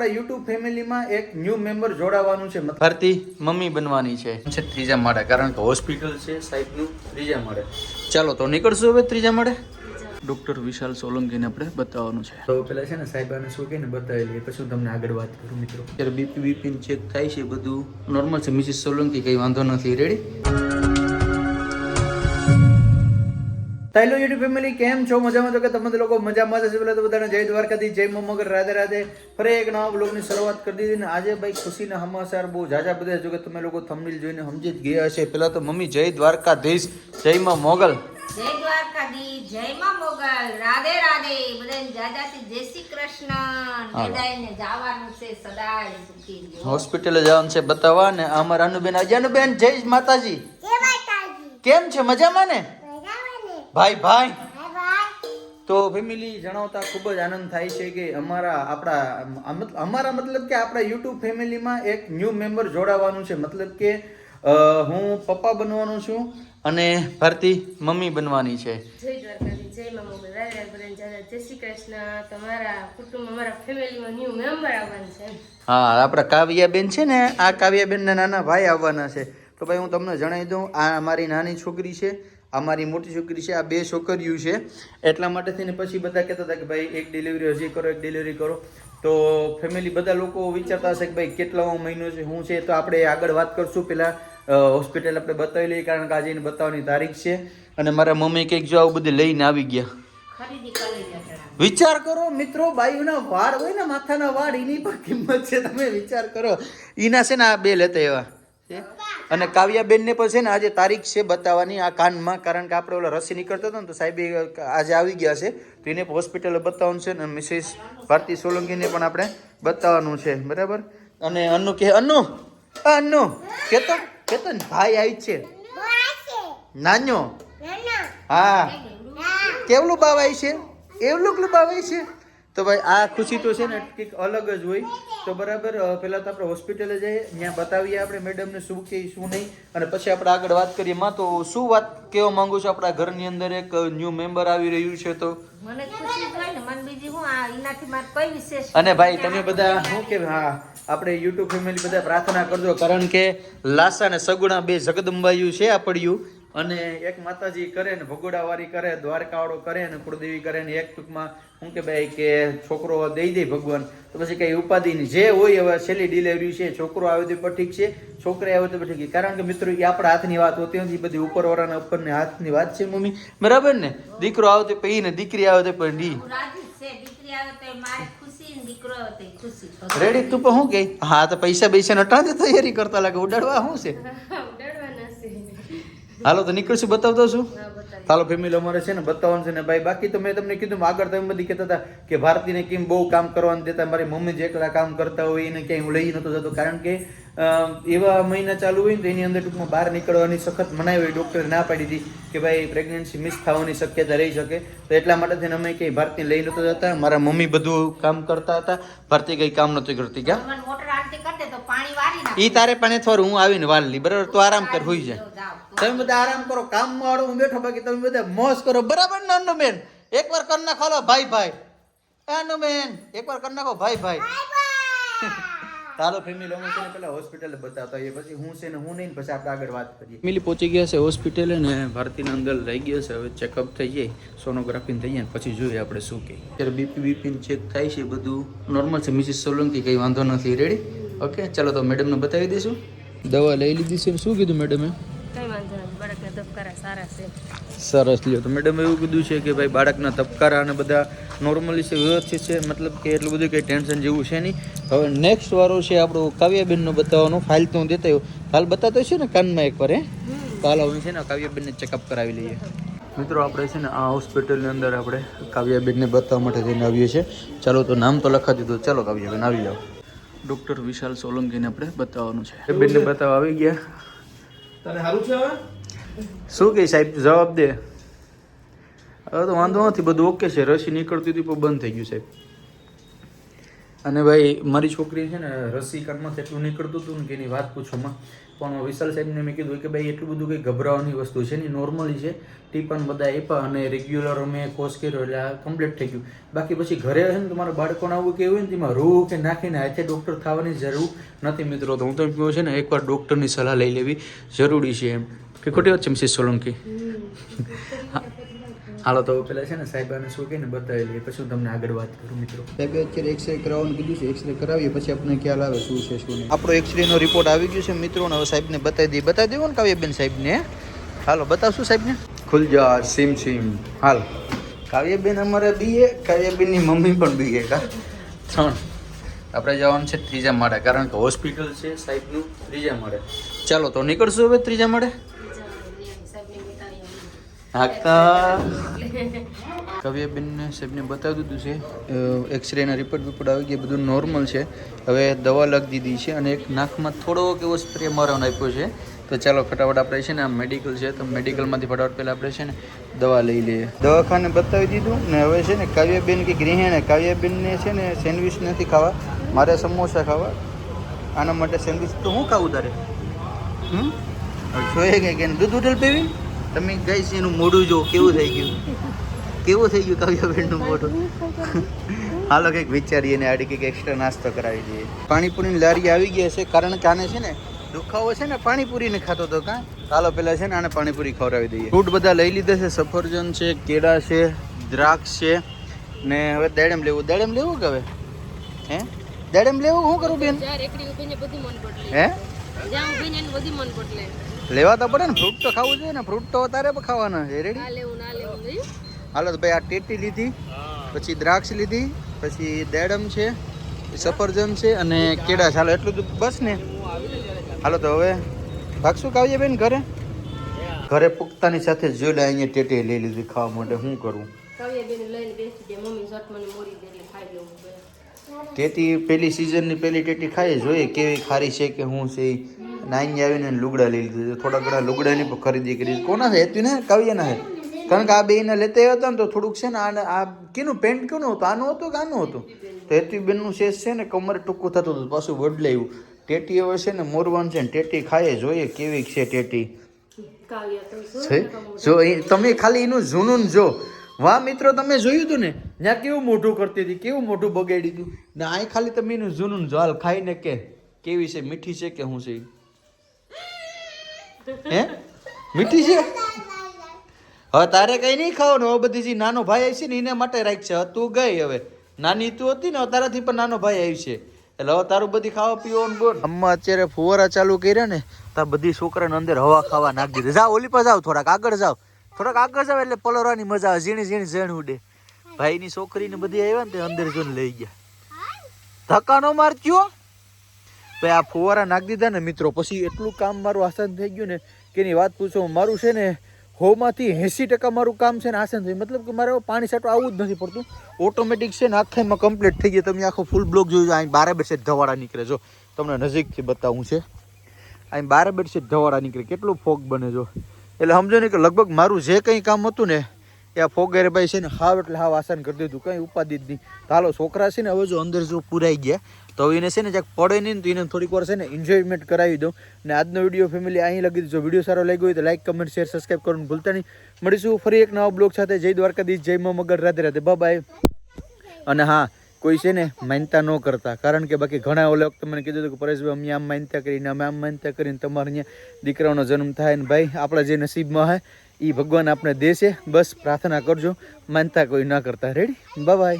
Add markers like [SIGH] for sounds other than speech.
આપણા યુટ્યુબ ફેમિલીમાં એક ન્યૂ મેમ્બર જોડાવાનું છે ભારતી મમ્મી બનવાની છે. છે ત્રીજા માળે કારણ કે હોસ્પિટલ છે સાહેબનું ત્રીજા માળે. ચાલો તો નીકળશું હવે ત્રીજા માળે? ડોક્ટર વિશાલ સોલંકીને આપણે બતાવવાનું છે. તો પેલા છે ને સાહેબાને શું કહીને બતાવી લઈએ પછી હું તમને આગળ વાત કરું મિત્રો. અત્યારે બીપી બીપી ચેક થાય છે બધું. નોર્મલ છે મિસિસ સોલંકી કંઈ વાંધો નથી. રેડી હેલો યુટ્યુબ ફેમિલી કેમ છો? મજામાં? છો કે તમે લોકો મજામાં જશે પેલા તો બધાને જય દ્વારકાથી જય મમગર રાધે રાધે. ફરી એક નવા બ્લોગની શરૂઆત કરી દીધી ને આજે ભાઈ ખુશીના સમાચાર બહુ જાજા બધા જો કે તમે લોકો થંબનેલ જોઈને સમજી જ ગયા હશે. પેલા તો મમ્મી જય દ્વારકાધીશ જય માં મોગલ. જય દ્વારકાધીશ જય માં મોગલ. રાધે રાધે. બધાને જાજાથી જય શ્રી કૃષ્ણ. બધાને જવાનું છે સદાય સુખી હોસ્પિટલે જવાનું છે. બતાવવા ને અમારા અનુબેન આજે અનુબેન જય માતાજી. કેમ છે? મજામાં ને? ભાઈ ભાઈ. તો ફેમિલી જણાવતા ખૂબ જ આનંદ થાય છે કે અમારા આપણા અમારા મતલબ કે આપણા યુટ્યુબ ફેમિલીમાં એક ન્યૂ મેમ્બર જોડાવાનું છે. મતલબ કે હું પપ્પા બનવાનો છું અને ભારતી મમ્મી બનવાની છે. જય દ્વારકાધીશ જય મા મોગલ રાધે રાધે બધાને જય. જય શ્રી કૃષ્ણ. તમારા કુટુંબ અમારા ફેમિલીમાં ન્યૂ મેમ્બર આવવાનું છે. હા આપણા કાવ્યાબેન છે ને આ કાવ્યાબેનના નાના ભાઈ આવવાના છે. તો ભાઈ હું તમને જણાવી દઉં આ મારી નાની છોકરી છે. આ મારી મોટી છોકરી છે આ બે છોકરીઓ છે. એટલા માટે થઈને પછી બધા કહેતા હતા કે ભાઈ એક ડિલિવરી હજી કરો એક ડિલિવરી કરો. તો ફેમિલી બધા લોકો વિચારતા હશે કે ભાઈ કેટલામો મહિનો છે શું છે તો આપણે આગળ વાત કરશું. પહેલાં હોસ્પિટલ આપણે બતાવી લઈએ કારણ કે આજે એને બતાવવાની તારીખ છે. અને મારા મમ્મી કંઈક જો આવું બધું લઈને આવી ગયા. વિચાર કરો મિત્રો બાયુના વાળ હોય ને માથાના વાળ એની પણ કિંમત છે તમે વિચાર કરો. એના છે ને આ બે લેતા એવા અને કાવ્યાબેનને પણ છે ને આજે તારીખ છે બતાવવાની આ કાનમાં કારણ કે આપણે ઓલા રસી નીકળતો હતો ને તો સાહેબ આજે આવી ગયા છે. તો એને હોસ્પિટલે બતાવવાનું છે ને મિસિસ ભારતી સોલંકીને પણ આપણે બતાવવાનું છે. બરાબર? અને અન્નુ કે અન્નુ અન્નુ કેતો? કેતો ને? ભાઈ આવી છે. નાનો? હા. કેવલું બાવાય છે? એવલું બાવાય છે? તો ભાઈ આ ખુશી તો છે ને કંઈક અલગ જ હોય. તો બરાબર પહેલાં તો આપણે હોસ્પિટલે જઈએ ત્યાં બતાવીએ આપણે મેડમને શું કે શું નહીં. અને પછી આપણે આગળ વાત કરીએ. માં તો શું વાત કહેવા માંગુ છું? આપણા ઘરની અંદર એક ન્યૂ મેમ્બર આવી રહ્યું છે તો? મને ખુશી જ ને મને બીજી હું આ એનાથી મારે કોઈ વિશેષ અને ભાઈ તમે બધા શું કે હા આપણે યુટ્યુબ ફેમિલી બધા પ્રાર્થના કરજો. કારણ કે લાસા અને સગુણા બે જગદંબાયું છે આ પડ્યું અને એક માતાજી કરે ને ભગોડાવાળી કરે દ્વારકાવાળો કરે ને કુળદેવી કરે ને એક ટૂંકમાં શું કે ભાઈ કે છોકરો દઈ દે ભગવાન તો પછી કઈ ઉપાધિની જે હોય હવે છેલ્લી ડિલિવરી છે છોકરો આવે તો પણ ઠીક છે છોકરી આવે તો પણ ઠીક છે. કારણ કે મિત્રો એ આપણા હાથની વાત હોતી નથી બધી ઉપરવાળાના ઉપરની હાથની વાત છે મમ્મી. બરાબર ને? દીકરો આવે તો પઈ ને દીકરી આવે તો પણ ડી રેડી તું પણ શું કે હા તો પૈસા પૈસા નટાડે તૈયારી કરતા લાગે ઉડાડવા શું છે? હાલો તો નીકળશું બતાવતો છું. હા બતાવી હાલો ફેમિલી અમારે છે ને બતાવવાનું છે ને ભાઈ બાકી તો મેં તમને કીધું આગળ તમે બધી કહેતા હતા કે ભારતીને કેમ બહુ કામ કરવાનું દેતા મારી મમ્મી જે એકલા કામ કરતા હોય એને ક્યાંય હું લઈ નતો જતો કારણ કે એવા મહિના ચાલુ હોય ને તો એની અંદર ટૂંકમાં બહાર નીકળવાની સખત મનાઈ હોય ડૉક્ટરે ના પાડી હતી કે ભાઈ પ્રેગ્નન્સી મિસ થવાની શક્યતા રહી શકે. તો એટલા માટે થઈને અમે ક્યાંય ભારતીને લઈ નતો જતા મારા મમ્મી બધું કામ કરતા હતા ભારતી કંઈ કામ નહોતી કરતી ક્યાં મને મોટર આરતી કરી દે તો પાણી વારી નાખ. ઈ તારે પાણી થોડું હું આવીને વાલ લી બરાબર? તો આરામ કર હોઈ જાય તમે બધા આરામ કરો કામ વાળો હું બેઠો બાકી તમે બધા મોજ કરો. બરાબર ને અન્નુ બેન? એકવાર કર નાખો ભાઈ ભાઈ. અન્નુ બેન એકવાર કર નાખો ભાઈ ભાઈ. [LAUGHS] ચાલો ફેમિલી અમે છે પેલા હોસ્પિટલે બતાવતા હોઈએ પછી હું છે ને હું નહીં પછી આપણે આગળ વાત કરીએ. ફેમિલી પહોંચી ગયા છે હોસ્પિટલે ને ભારતીના અંદર લઈ ગયા છે. હવે ચેકઅપ થઈ જાય સોનોગ્રાફી થઈ જાય ને પછી જોઈએ આપણે શું કહે. ત્યારે બીપી બીપી ચેક થાય છે બધું. નોર્મલ છે મિસિસ સોલંકી કંઈ વાંધો નથી. રેડી ઓકે ચાલો તો મેડમને બતાવી દઈશું. દવા લઈ લીધી છે. શું કીધું મેડમે? કઈ વાંધો નથી બાળકના ધબકારા સારા છે. સરસ લ્યો. તો મેડમ એવું કીધું છે કે ભાઈ બાળકના તપકારા અને બધા નોર્મલી છે વ્યવસ્થિત છે મતલબ કે એટલું બધું કંઈ ટેન્શન જેવું છે નહીં. હવે નેક્સ્ટ વારો છે આપણો કાવ્યાબેનનો બતાવવાનો. ફાઇલ તો હું દેતા ફાઇલ હાલ બતાતો છે ને કાનમાં એકવાર હે? કાલ હવે છે ને કાવ્યાબેનને ચેકઅપ કરાવી લઈએ. મિત્રો આપણે છે ને આ હોસ્પિટલની અંદર આપણે કાવ્યાબેનને બતાવવા માટે જઈને આવીએ છીએ. ચાલો તો નામ તો લખા દીધું. ચાલો કાવ્યાબેન આવી જાઓ. ડૉક્ટર વિશાલ સોલંકીને આપણે બતાવવાનું છે. બેનને બતાવવા આવી ગયા. તને સારું છે હવે? શું કહે સાહેબ? જવાબ દે. હવે તો વાંધો નથી બધું ઓકે છે. રસી નીકળતી હતી પણ બંધ થઈ ગયું સાહેબ. અને ભાઈ મારી છોકરી છે ને રસી કાનમાં એટલું નીકળતું હતું ને કે એની વાત પૂછોમાં. પણ વિશાલ સાહેબને મેં કીધું કે ભાઈ એટલું બધું કંઈ ગભરાવાની વસ્તુ છે નહીં. નોર્મલી છે. ટીપન બધા આપ્યા અને રેગ્યુલર અમે કોર્સ કર્યો એટલે આ કમ્પ્લીટ થઈ ગયું. બાકી પછી ઘરે છે ને તમારા બાળકોને આવું કે હોય ને તેમાં રૂ કે નાખીને હાથે ડૉક્ટર થવાની જરૂર નથી મિત્રો. તો હું તો કહું છે ને એકવાર ડૉક્ટરની સલાહ લઈ લેવી જરૂરી છે એમ. કે ખોટી વાત છે મિસિસ સોલંકી? હાલો તો પેલા છે ને સાહેબાને શું કહીને બતાવી લઈએ પછી હું તમને આગળ વાત કરું મિત્રો. સાહેબ અત્યારે એક્સરે કરાવવાનું કીધું છે. એક્સરે કરાવીએ પછી આપણને ખ્યાલ આવે શું છે શું નહીં. આપણો એક્સરે નો રિપોર્ટ આવી ગયો છે મિત્રો હવે સાહેબને બતાવી દઈએ. બતાવી દેવો ને કાવ્યાબેન સાહેબને. હાલો બતાવશું સાહેબને? ખુલ જા સીમ સીમ. હાલ. કાવ્યબેન અમારે બીએ કાવ્યાબેનની મમ્મી પણ બીએ કા? ત્રણ. આપણે જવાનું છે ત્રીજા માળે કારણ કે હોસ્પિટલ છે સાહેબનું ત્રીજા માળે. ચાલો તો નીકળશું હવે ત્રીજા માળે? હાકતા. કાવ્યાબેનને સાહેબને બતાવી દીધું છે એક્સરેના રિપોર્ટ વિપોર્ટ આવી ગયા, બધું નોર્મલ છે. હવે દવા લખી દીધી છે અને એક નાકમાં થોડોક એવો સ્પ્રે મારવાનો આપ્યો છે. તો ચાલો ફટાફટ આપણે છે ને, આ મેડિકલ છે, તો મેડિકલમાંથી ફટાફટ પહેલાં આપણે છે ને, દવા લઈ લઈએ. દવાખાને બતાવી દીધું ને હવે છે ને, કાવ્યાબેન કે ગૃહિણી કાવ્યાબેનને છે ને સેન્ડવિચ નથી ખાવા, મારે સમોસા ખાવા. આના માટે સેન્ડવિચ તો હું ખાવું તારે? હમ? જોઈએ કે દૂધ ઉઠેલ પીવી? તમે ગઈ છે એનું મોઢું જો કેવું થઈ ગયું? કેવું થઈ ગયું કાવ્યાબેનનું મોઢું? હાલો કંઈક વિચારીએ ને આડી કંઈક એક્સ્ટ્રા નાસ્તો કરાવી દઈએ. પાણીપુરીની લારી આવી ગઈ છે કારણ કે આને છે ને દુખાવો છે ને પાણીપુરીને ખાતો હતો કાં? હાલો પેલા છે ને આને પાણીપુરી ખવડાવી દઈએ. ફ્રૂટ બધા લઈ લીધા છે સફરજન છે કેળા છે દ્રાક્ષ છે ને હવે દાડમ લેવું. દાડમ લેવું કે હવે? હે? દાડમ લેવું? શું કરું બેન? હે? લેવા તો પડે ને ફ્રૂટ તો ખાવું જોઈએ ને ફ્રૂટ તો તારે પણ ખાવાના છે. રેડી હાલો તો ભાઈ આ ટેટી લીધી પછી દ્રાક્ષ લીધી પછી દેડમ છે સફરજન છે અને કેળા ચાલો એટલું તો બસ ને. હાલો તો હવે ભાગશું કાવીએ બેન ઘરે? ઘરે પુખ્તાની સાથે જોડે અહીંયા ટેટી લઈ લીધી ખાવા માટે. શું કરવું કાવ્યા ટેટી પેલી સિઝનની પેલી ટેટી ખાઈ જોઈએ કેવી ખારી છે કે શું છે ઈ. આવીને લુગડા લઈ લીધું થોડા ઘણા લુગડાની પણ ખરીદી કરી કોના છે? હેતુ ને કાવ્યના છે. કારણ કે આ બેને લેતા આવ્યા હતા ને તો થોડુંક છે ને આ આ કેનું પેન્ટ કેનું હતું? આનું હતું કે આનું હતું? તો હેતુબેનનું શેષ છે ને કમર ટૂંકું થતું હતું. પાછું બદલાયું. ટેટી હવે છે ને મોરવાનું છે ને ટેટી ખાઈએ જોઈએ કેવી છે ટેટી. જો તમે ખાલી એનું જૂનું જો. વાહ મિત્રો તમે જોયું હતું ને? ત્યાં કેવું મોઢું કરતી હતી? કેવું મોઢું બગાડી હતું ને આ ખાલી તમે એનું જૂનું જો. હાલ ખાઈને કે કેવી છે? મીઠી છે કે શું છે? હે? મીઠી છે? હવે તારે કઈ નહીં ખાવાનું. હવે બધી જે નાનો ભાઈ આવી છે ને, એને માટે રાખશે છે. તું ગઈ હવે. નાની તું હતી ને તારાથી પણ નાનો ભાઈ આવી છે. એટલે હવે તારું બધી ખાવા પીવાનું બોલ. અમ્મા અત્યારે ફુવારા ચાલુ કર્યા ને તાર બધી છોકરાને અંદર હવા ખાવા નાખી દીધી. જાઓ, ઓલી પર જાઓ, થોડાક આગળ જાઓ. થોડાક આગળ જાઓ એટલે પલરવાની મજા આવે. ઝીણી ઝીણી ઝેણ ઉડે. ભાઈની છોકરીને બધી આવ્યા ને તે અંદર જોઈને લઈ ગયા. ધક્કા નો મારચ્યો ભાઈ આ ફુવારા નાખી દીધા ને મિત્રો. પછી એટલું કામ મારું આસાન થઈ ગયું ને કે એની વાત પૂછો, મારું છે ને હોમાંથી એંસી ટકા મારું કામ છે ને આસાન થયું. મતલબ કે મારે પાણી સાટું આવવું જ નથી પડતું. ઓટોમેટિક છે ને આખામાં કમ્પ્લીટ થઈ ગયું તમે આખો ફૂલ બ્લોક જોયું અહીં બારે બેસે ધવાડા નીકળે. જો, તમને નજીકથી બતાવું છે. અહીં બારે બેસે ધવાડા નીકળે. કેટલું ફોગ બને જો. એટલે સમજો ને કે લગભગ મારું જે કંઈ કામ હતું ને એ આ ફોગેરે ભાઈ છે ને હાવ એટલે હાવ આસાન કરી દીધું, કંઈ ઉપાધિ જ નહીં. હાલો, છોકરા છે ને હવે જો અંદર જો પુરાઈ ગયા, તો એને છે ને જ્યાં પડે નહીં તો એને થોડીક વાર છે ને એન્જોયમેન્ટ કરાવી દઉં. ને આજનો વીડિયો ફેમિલી અહીં લગી દીધો. વીડિયો સારો લાગ્યો હોય તો લાઈક કમેન્ટ શેર સબસ્ક્રાઈબ કરવાનું ભૂલતા નહીં. મળીશું ફરી એક નવા બ્લોગ સાથે. જય દ્વારકાધીશ, જય મા મગર. રાધે રાધે. બાય અને હા, કોઈ છે ને માનતા ન કરતા. કારણ કે બાકી ઘણા ઓલા વખતે મને કીધું હતું કે પરેશભાઈ, અમે આમ માનતા કરીને, અમે આમ માનતા કરીને તમારે અહીંયા દીકરાઓનો જન્મ થાય ને ભાઈ, આપણા જે નસીબમાં હોય એ ભગવાન આપણે દેશે. બસ પ્રાર્થના કરજો. માનતા કોઈ ના કરતા. Ready by